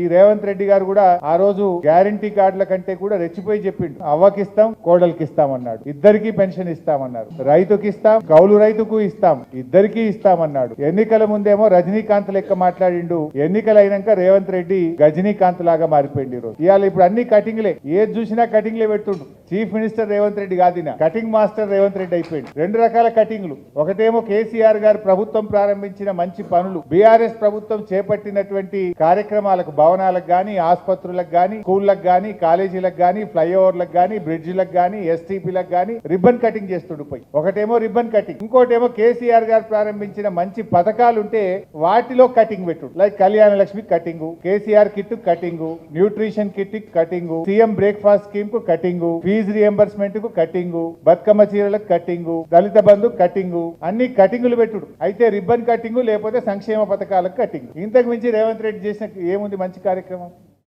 ఈ రేవంత్ రెడ్డి గారు కూడా ఆ రోజు గ్యారంటీ కార్డుల కంటే కూడా రెచ్చిపోయి చెప్పిండు. అవ్వకిస్తాం కోడలికి ఇస్తాం అన్నాడు ఇద్దరికి పెన్షన్ ఇస్తామన్నారు. రైతుకి ఇస్తాం కౌలు రైతుకు ఇస్తాం ఇద్దరికి ఇస్తామన్నాడు. ఎన్నికల ముందేమో రజనీకాంత్ లెక్క మాట్లాడిండు. ఎన్నికలు అయినాక రేవంత్ రెడ్డి గజనీకాంత్ లాగా మారిపోయింది ఈ రోజు ఇవాళ ఇప్పుడు అన్ని కటింగ్లే. ఏది చూసినా కటింగ్లే పెడుతుండు. చీఫ్ మినిస్టర్ రేవంత్ రెడ్డి కాదిన. కటింగ్ మాస్టర్ రేవంత్ రెడ్డి అయిపోయింది రెండు రకాల కటింగ్లు. ఒకటేమో కేసీఆర్ గారు ప్రభుత్వం ప్రారంభించిన మంచి పనులు. బీఆర్ఎస్ ప్రభుత్వం చేపట్టినటువంటి కార్యక్రమాలకు భవనాలకు గాని ఆసుపత్రులకు గాని స్కూళ్ళకు గాని కాలేజీలకు గాని ఫ్లైఓవర్లకు గాని బ్రిడ్జిలకు గాని ఎస్టీపీలకు గాని రిబ్బన్ కటింగ్ చేస్తుడు పోయి. ఒకటేమో రిబ్బన్ కటింగ్. ఇంకోటేమో కేసీఆర్ గారు ప్రారంభించిన మంచి పథకాలు ఉంటే వాటిలో కటింగ్ పెట్టుడు. Like Kalyana Lakshmi cutting KCR kit cutting nutrition kit cutting CM breakfast స్కీమ్కు cutting fee రియంబర్స్మెంట్కు కటింగ్ బతుకమ్మ చీరలకు కటింగ్ దళిత బంధు కటింగ్ అన్ని కటింగులు పెట్టుడు. అయితే రిబ్బన్ కటింగ్ లేకపోతే సంక్షేమ పథకాలకు కటింగ్ ఇంతకు మించి రేవంత్ రెడ్డి చేసిన ఏముంది మంచి కార్యక్రమం?